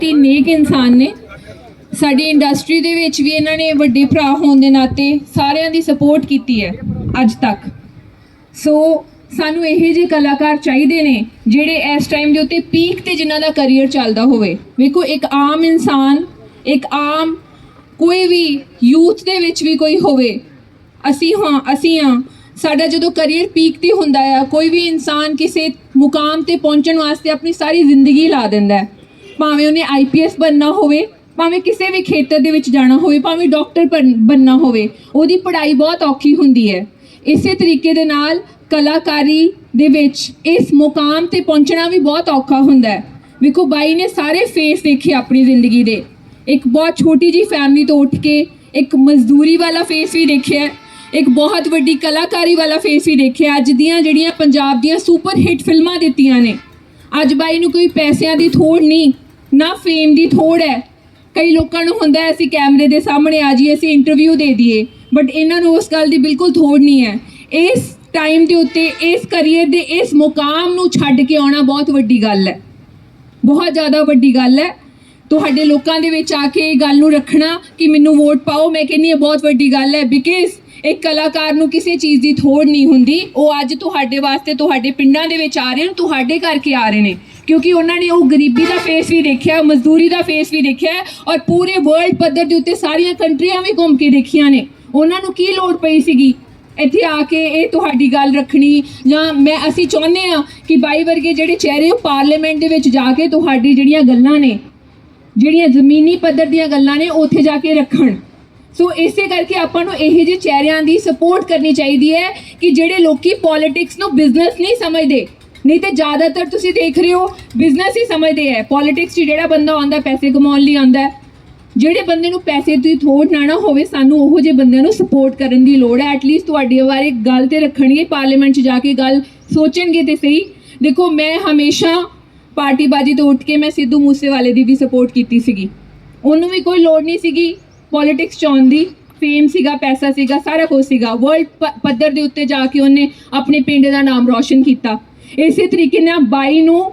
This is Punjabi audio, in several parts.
ਤੇ ਨੇਕ ਇਨਸਾਨ ਨੇ। ਸਾਡੀ ਇੰਡਸਟਰੀ ਦੇ ਵਿੱਚ ਵੀ ਇਹਨਾਂ ਨੇ ਵੱਡੇ ਭਰਾ ਹੋਣ ਦੇ ਨਾਤੇ ਸਾਰਿਆਂ ਦੀ ਸਪੋਰਟ ਕੀਤੀ ਹੈ ਅੱਜ ਤੱਕ। ਸੋ ਸਾਨੂੰ ਇਹੋ ਜਿਹੇ ਕਲਾਕਾਰ ਚਾਹੀਦੇ ਨੇ ਜਿਹੜੇ ਇਸ ਟਾਈਮ ਦੇ ਉੱਤੇ ਪੀਕ ਤੇ ਜਿਨ੍ਹਾਂ ਦਾ ਕੈਰੀਅਰ ਚੱਲਦਾ ਹੋਵੇ। ਵੇਖੋ, ਇੱਕ ਆਮ ਇਨਸਾਨ, ਇੱਕ ਆਮ ਕੋਈ ਵੀ ਯੂਥ ਦੇ ਵਿੱਚ ਵੀ ਕੋਈ ਹੋਵੇ, ਅਸੀਂ ਹਾਂ ਅਸੀਂ ਹਾਂ। ਸਾਡਾ ਜਦੋਂ ਕੈਰੀਅਰ ਪੀਕ ਤੇ ਹੁੰਦਾ ਆ, ਕੋਈ ਵੀ ਇਨਸਾਨ ਕਿਸੇ ਮੁਕਾਮ ਤੇ ਪਹੁੰਚਣ ਵਾਸਤੇ ਆਪਣੀ ਸਾਰੀ ਜ਼ਿੰਦਗੀ ਲਾ ਦਿੰਦਾ ਹੈ। ਭਾਵੇਂ ਉਹਨੇ ਆਈਪੀਐਸ ਬਣਨਾ ਹੋਵੇ, ਭਾਵੇਂ ਕਿਸੇ ਵੀ ਖੇਤਰ ਦੇ ਵਿੱਚ ਜਾਣਾ ਹੋਵੇ, ਭਾਵੇਂ ਡਾਕਟਰ ਬਣਨਾ ਹੋਵੇ, ਉਹਦੀ ਪੜ੍ਹਾਈ ਬਹੁਤ ਔਖੀ ਹੁੰਦੀ ਹੈ। ਇਸੇ ਤਰੀਕੇ ਦੇ ਨਾਲ ਕਲਾਕਾਰੀ ਦੇ ਵਿੱਚ ਇਸ ਮੁਕਾਮ ਤੇ ਪਹੁੰਚਣਾ ਵੀ ਬਹੁਤ ਔਖਾ ਹੁੰਦਾ ਹੈ। ਵੇਖੋ, ਬਾਈ ਨੇ ਸਾਰੇ ਫੇਸ ਦੇਖੇ ਆਪਣੀ ਜ਼ਿੰਦਗੀ ਦੇ। ਇੱਕ ਬਹੁਤ ਛੋਟੀ ਜੀ ਫੈਮਿਲੀ ਤੋਂ ਉੱਠ ਕੇ ਇੱਕ ਮਜ਼ਦੂਰੀ ਵਾਲਾ ਫੇਸ ਵੀ ਦੇਖਿਆ ਇੱਕ ਬਹੁਤ ਵੱਡੀ ਕਲਾਕਾਰੀ ਵਾਲਾ ਫੇਸ ਵੀ ਦੇਖਿਆ ਅੱਜ ਦੀਆਂ ਜਿਹੜੀਆਂ ਪੰਜਾਬ ਦੀਆਂ ਸੁਪਰ ਹਿੱਟ ਫਿਲਮਾਂ ਦਿੱਤੀਆਂ ਨੇ। ਅੱਜ ਬਾਈ ਨੂੰ ਕੋਈ ਪੈਸਿਆਂ ਦੀ ਥੋੜ ਨਹੀਂ। ਨਾ ਫੇਮ ਦੀ ਥੋੜ ਹੈ। ਕਈ ਲੋਕਾਂ ਨੂੰ ਹੁੰਦਾ ਹੈ, ਅਸੀਂ ਕੈਮਰੇ ਦੇ ਸਾਹਮਣੇ ਆ ਜਾਈਏ, ਅਸੀਂ ਇੰਟਰਵਿਊ ਦੇ ਦਈਏ। ਬਟ ਇਹਨਾਂ ਨੂੰ ਉਸ ਗੱਲ ਦੀ ਬਿਲਕੁਲ ਥੋੜ ਨਹੀਂ ਹੈ। ਇਸ ਟਾਈਮ ਦੇ ਉੱਤੇ, ਇਸ ਕਰੀਅਰ ਦੇ, ਇਸ ਮੁਕਾਮ ਨੂੰ ਛੱਡ ਕੇ ਆਉਣਾ ਬਹੁਤ ਵੱਡੀ ਗੱਲ ਹੈ। ਬਹੁਤ ਜ਼ਿਆਦਾ ਵੱਡੀ ਗੱਲ ਹੈ। ਤੁਹਾਡੇ ਲੋਕਾਂ ਦੇ ਵਿੱਚ ਆ ਕੇ ਇਹ ਗੱਲ ਨੂੰ ਰੱਖਣਾ ਕਿ ਮੈਨੂੰ ਵੋਟ ਪਾਓ, ਮੈਂ ਕਹਿੰਨੀ ਇਹ ਬਹੁਤ ਵੱਡੀ ਗੱਲ ਹੈ। ਬਿਕਾਜ਼ ਇੱਕ ਕਲਾਕਾਰ ਨੂੰ ਕਿਸੇ ਚੀਜ਼ ਦੀ ਥੋੜ ਨਹੀਂ ਹੁੰਦੀ। ਉਹ ਅੱਜ ਤੁਹਾਡੇ ਵਾਸਤੇ, ਤੁਹਾਡੇ ਪਿੰਡਾਂ ਦੇ ਵਿੱਚ ਆ ਰਹੇ ਨੇ, ਤੁਹਾਡੇ ਕਰਕੇ ਆ ਰਹੇ ਨੇ। ਕਿਉਂਕਿ ਉਹਨਾਂ ਨੇ ਉਹ ਗਰੀਬੀ ਦਾ ਫੇਸ ਵੀ ਦੇਖਿਆ ਮਜ਼ਦੂਰੀ ਦਾ ਫੇਸ ਵੀ ਦੇਖਿਆ ਔਰ ਪੂਰੇ ਵਰਲਡ ਪੱਧਰ ਦੇ ਉੱਤੇ ਸਾਰੀਆਂ ਕੰਟਰੀਆਂ ਵੀ ਘੁੰਮ ਕੇ ਦੇਖੀਆਂ ਨੇ। ਉਹਨਾਂ ਨੂੰ ਕੀ ਲੋੜ ਪਈ ਸੀਗੀ? ਇੱਥੇ ਆ ਕੇ ਇਹ ਤੁਹਾਡੀ ਗੱਲ ਰੱਖਣੀ ਜਾਂ ਮੈਂ, ਅਸੀਂ ਚਾਹੁੰਦੇ ਆ ਕਿ ਬਾਈ ਵਰਗੇ ਜਿਹੜੇ ਚਿਹਰੇ ਉਹ ਪਾਰਲੀਮੈਂਟ ਦੇ ਵਿੱਚ ਜਾ ਕੇ ਤੁਹਾਡੀ ਜਿਹੜੀਆਂ ਗੱਲਾਂ ਨੇ, ਜਿਹੜੀਆਂ ਜ਼ਮੀਨੀ ਪੱਧਰ ਦੀਆਂ ਗੱਲਾਂ ਨੇ ਉਹ ਉੱਥੇ ਜਾ ਕੇ ਰੱਖਣ। ਸੋ ਇਸੇ ਕਰਕੇ ਆਪਾਂ ਨੂੰ ਇਹੋ ਜਿਹੇ ਚਿਹਰਿਆਂ ਦੀ ਸਪੋਰਟ ਕਰਨੀ ਚਾਹੀਦੀ ਹੈ ਕਿ ਜਿਹੜੇ ਲੋਕੀ ਪੋਲਿਟਿਕਸ ਨੂੰ ਬਿਜ਼ਨਸ ਨਹੀਂ ਸਮਝਦੇ। ਨਹੀਂ ਤੇ ਜ਼ਿਆਦਾਤਰ ਤੁਸੀਂ ਦੇਖ ਰਹੇ ਹੋ ਬਿਜ਼ਨਸ ਹੀ ਸਮਝਦੇ ਹੈ ਪੋਲਿਟਿਕਸ 'ਚ ਜਿਹੜਾ ਬੰਦਾ ਆਉਂਦਾ, ਪੈਸੇ ਕਮਾਉਣ ਲਈ ਆਉਂਦਾ, ਜਿਹੜੇ ਬੰਦੇ ਨੂੰ ਪੈਸੇ ਦੀ ਥੋੜ ਨਾ ਨਾ ਹੋਵੇ, ਸਾਨੂੰ ਉਹੋ ਜਿਹੇ ਬੰਦਿਆਂ ਨੂੰ ਸਪੋਰਟ ਕਰਨ ਦੀ ਲੋੜ ਹੈ। ਐਟਲੀਸਟ ਤੁਹਾਡੇ ਬਾਰੇ ਗੱਲ ਤੇ ਰੱਖਣਗੇ ਪਾਰਲੀਮੈਂਟ 'ਚ ਜਾ ਕੇ ਗੱਲ ਸੋਚਣਗੇ ਤੇ ਸਹੀ। ਦੇਖੋ, ਮੈਂ ਹਮੇਸ਼ਾ ਪਾਰਟੀ ਬਾਜੀ ਤੋਂ ਉੱਠ ਕੇ ਮੈਂ ਸਿੱਧੂ ਮੂਸੇਵਾਲੇ ਦੀ ਵੀ ਸਪੋਰਟ ਕੀਤੀ ਸੀਗੀ। ਉਹਨੂੰ ਵੀ ਕੋਈ ਲੋੜ ਨਹੀਂ ਸੀਗੀ ਪੋਲਿਟਿਕਸ 'ਚ ਆਉਣ ਦੀ। ਫੇਮ ਸੀਗਾ, ਪੈਸਾ ਸੀਗਾ, ਸਾਰਾ ਕੁਝ ਸੀਗਾ। ਵਰਲਡ ਪੱਧਰ ਦੇ ਉੱਤੇ ਜਾ ਕੇ ਉਹਨੇ ਆਪਣੇ ਪਿੰਡ ਦਾ ਨਾਮ ਰੌਸ਼ਨ ਕੀਤਾ। ਇਸੇ ਤਰੀਕੇ ਨਾਲ ਬਾਈ ਨੂੰ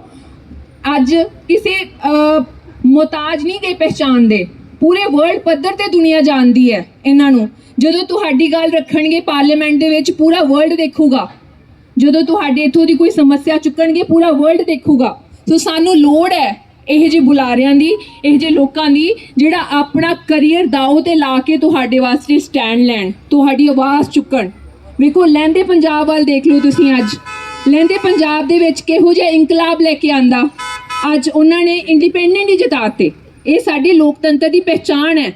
ਅੱਜ ਕਿਸੇ ਅਹ, ਮੁਹਤਾਜ ਨਹੀਂ ਗਏ ਪਹਿਚਾਣਦੇ। ਪੂਰੇ ਵਰਲਡ ਪੱਧਰ ਤੇ ਦੁਨੀਆ ਜਾਣਦੀ ਹੈ ਇਹਨਾਂ ਨੂੰ। ਜਦੋਂ ਤੁਹਾਡੀ ਗੱਲ ਰੱਖਣਗੇ ਪਾਰਲੀਮੈਂਟ ਦੇ ਵਿੱਚ ਪੂਰਾ ਵਰਲਡ ਦੇਖੂਗਾ। ਜਦੋਂ ਤੁਹਾਡੇ ਇਥੋਂ ਦੀ ਕੋਈ ਸਮੱਸਿਆ ਚੁੱਕਣਗੇ ਪੂਰਾ ਵਰਲਡ ਦੇਖੂਗਾ। ਸੋ ਸਾਨੂੰ ਲੋੜ ਹੈ ਇਹ ਜਿਹੇ ਬੁਲਾਰਿਆਂ ਦੀ ਇਹ ਜਿਹੇ ਲੋਕਾਂ ਦੀ ਜਿਹੜਾ ਆਪਣਾ ਕੈਰੀਅਰ ਦਾਅ ਤੇ ਲਾ ਕੇ ਤੁਹਾਡੇ ਵਾਸਤੇ ਸਟੈਂਡ ਲੈਣ ਤੁਹਾਡੀ ਆਵਾਜ਼ ਚੁੱਕਣ। ਵੇਖੋ ਲਹਿੰਦੇ ਪੰਜਾਬ ਵੱਲ ਦੇਖ ਲਓ ਤੁਸੀਂ ਅੱਜ। ਲੈਂਦੇ ਪੰਜਾਬ ਦੇ ਵਿੱਚ ਕਿਹੋ ਜਿਹਾ ਇਨਕਲਾਬ ਲੈ ਕੇ ਆਂਦਾ? ਅੱਜ ਉਹਨਾਂ ਨੇ ਇੰਡੀਪੈਂਡੈਂਟ ਹੀ ਜਿਤਾਤੇ। ਇਹ ਸਾਡੇ ਲੋਕਤੰਤਰ ਦੀ ਪਹਿਚਾਣ ਹੈ।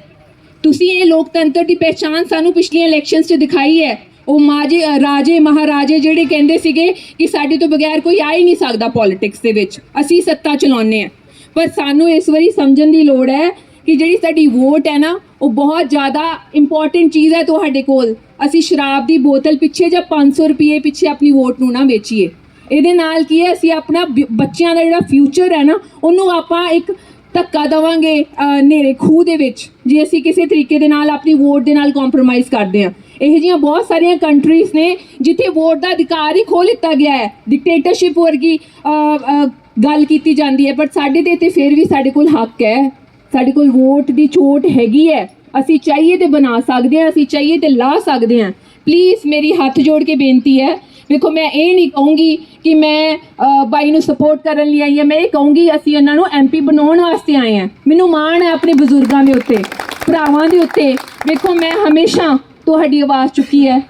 ਤੁਸੀਂ ਇਹ ਲੋਕਤੰਤਰ ਦੀ ਪਹਿਚਾਣ ਸਾਨੂੰ ਪਿਛਲੀਆਂ ਇਲੈਕਸ਼ਨਸ 'ਚ ਦਿਖਾਈ ਹੈ। ਉਹ ਮਾਜੇ ਰਾਜੇ, ਮਹਾਰਾਜੇ ਜਿਹੜੇ ਕਹਿੰਦੇ ਸੀਗੇ ਕਿ ਸਾਡੇ ਤੋਂ ਬਗੈਰ ਕੋਈ ਆ ਹੀ ਨਹੀਂ ਸਕਦਾ ਪੋਲਿਟਿਕਸ ਦੇ ਵਿੱਚ। ਅਸੀਂ ਸੱਤਾ ਚਲਾਉਂਦੇ ਆ ਪਰ ਸਾਨੂੰ ਇਸ ਵਾਰੀ ਸਮਝਣ ਦੀ ਲੋੜ ਹੈ ਕਿ ਜਿਹੜੀ ਸਾਡੀ ਵੋਟ ਹੈ ਨਾ, ਉਹ ਬਹੁਤ ਜ਼ਿਆਦਾ ਇੰਪੋਰਟੈਂਟ ਚੀਜ਼ ਹੈ ਤੁਹਾਡੇ ਕੋਲ। ਅਸੀਂ ਸ਼ਰਾਬ ਦੀ ਬੋਤਲ ਪਿੱਛੇ ਜਾਂ 500 ਰੁਪਏ ਪਿੱਛੇ ਆਪਣੀ ਵੋਟ ਨੂੰ ਨਾ ਵੇਚੀਏ। ਇਹਦੇ ਨਾਲ ਕੀ ਹੈ, ਅਸੀਂ ਆਪਣਾ ਬ- ਬੱਚਿਆਂ ਦਾ ਜਿਹੜਾ ਫਿਊਚਰ ਹੈ ਨਾ, ਉਹਨੂੰ ਆਪਾਂ ਇੱਕ ਧੱਕਾ ਦਵਾਂਗੇ ਨੇਰੇ ਖੂਹ ਦੇ ਵਿੱਚ, ਜੇ ਅਸੀਂ ਕਿਸੇ ਤਰੀਕੇ ਦੇ ਨਾਲ ਆਪਣੀ ਵੋਟ ਦੇ ਨਾਲ ਕੰਪਰੋਮਾਈਜ਼ ਕਰਦੇ ਹਾਂ। ਇਹ ਜਿਹੀਆਂ ਬਹੁਤ ਸਾਰੀਆਂ ਕੰਟਰੀਜ਼ ਨੇ, ਜਿੱਥੇ ਵੋਟ ਦਾ ਅਧਿਕਾਰ ਹੀ ਖੋਹ ਲਿੱਤਾ ਗਿਆ ਹੈ। ਡਿਕਟੇਟਰਸ਼ਿਪ ਵਰਗੀ ਗੱਲ ਕੀਤੀ ਜਾਂਦੀ ਹੈ ਪਰ ਸਾਡੇ ਤੇ ਤੇ ਫਿਰ ਵੀ ਸਾਡੇ ਕੋਲ ਹੱਕ ਹੈ। ਸਾਡੇ ਕੋਲ ਵੋਟ ਦੀ ਛੋਟ ਹੈਗੀ ਹੈ। ਅਸੀਂ ਚਾਹੀਏ ਤੇ ਬਣਾ ਸਕਦੇ ਹਾਂ, ਅਸੀਂ ਚਾਹੀਏ ਤੇ ਲਾ ਸਕਦੇ ਹਾਂ। ਪਲੀਜ਼ ਮੇਰੀ ਹੱਥ ਜੋੜ ਕੇ ਬੇਨਤੀ ਹੈ। ਵੇਖੋ, ਮੈਂ ਇਹ ਨਹੀਂ ਕਹੂੰਗੀ ਕਿ ਮੈਂ ਬਾਈ ਨੂੰ ਸਪੋਰਟ ਕਰਨ ਲਈ ਆਈ ਹਾਂ। ਮੈਂ ਇਹ ਕਹੂੰਗੀ, ਅਸੀਂ ਉਹਨਾਂ ਨੂੰ ਐਮਪੀ ਬਣਾਉਣ ਵਾਸਤੇ ਆਏ ਹਾਂ। ਮੈਨੂੰ ਮਾਣ ਹੈ ਆਪਣੇ ਬਜ਼ੁਰਗਾਂ ਦੇ ਉੱਤੇ, ਭਰਾਵਾਂ ਦੇ ਉੱਤੇ। ਵੇਖੋ, ਮੈਂ ਹਮੇਸ਼ਾ ਤੁਹਾਡੀ ਆਵਾਜ਼ ਚੁੱਕੀ ਹੈ।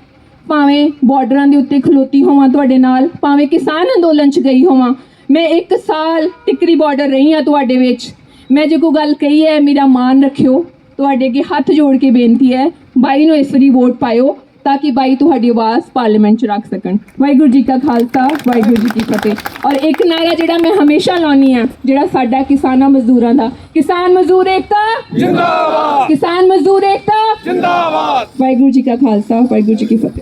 ਭਾਵੇਂ ਬਾਰਡਰਾਂ ਦੇ ਉੱਤੇ ਖਲੋਤੀ ਹੋਵਾਂ ਤੁਹਾਡੇ ਨਾਲ, ਭਾਵੇਂ ਕਿਸਾਨ ਅੰਦੋਲਨ 'ਚ ਗਈ ਹੋਵਾਂ, ਮੈਂ ਇੱਕ ਸਾਲ ਟਿਕਰੀ ਬਾਰਡਰ ਰਹੀ ਹਾਂ ਤੁਹਾਡੇ ਵਿੱਚ। ਮੈਂ ਜੇ ਕੋਈ ਗੱਲ ਕਹੀ ਹੈ ਮੇਰਾ ਮਾਨ ਰੱਖਿਓ। ਤੁਹਾਡੇ ਅੱਗੇ ਹੱਥ ਜੋੜ ਕੇ ਬੇਨਤੀ ਹੈ ਬਾਈ ਨੂੰ ਇਸ ਵਾਰੀ ਵੋਟ ਪਾਇਓ ਤਾਂ ਕਿ ਬਾਈ ਤੁਹਾਡੀ ਆਵਾਜ਼ ਪਾਰਲੀਮੈਂਟ 'ਚ ਰੱਖ ਸਕਣ। ਵਾਹਿਗੁਰੂ ਜੀ ਕਾ ਖਾਲਸਾ ਵਾਹਿਗੁਰੂ ਜੀ ਕੀ ਫਤਿਹ। ਔਰ ਇੱਕ ਨਾਰਾ ਜਿਹੜਾ ਮੈਂ ਹਮੇਸ਼ਾ ਲਾਉਣੀ ਆ ਜਿਹੜਾ ਸਾਡਾ ਕਿਸਾਨਾਂ ਮਜ਼ਦੂਰਾਂ ਦਾ। ਕਿਸਾਨ ਮਜ਼ਦੂਰ ਏਕਤਾ! ਜਿੰਦਾਬਾਦ! ਕਿਸਾਨ ਮਜ਼ਦੂਰ ਏਕਤਾ! ਜਿੰਦਾਬਾਦ! ਵਾਹਿਗੁਰੂ ਜੀ ਕਾ ਖਾਲਸਾ ਵਾਹਿਗੁਰੂ ਜੀ ਕੀ ਫਤਿਹ।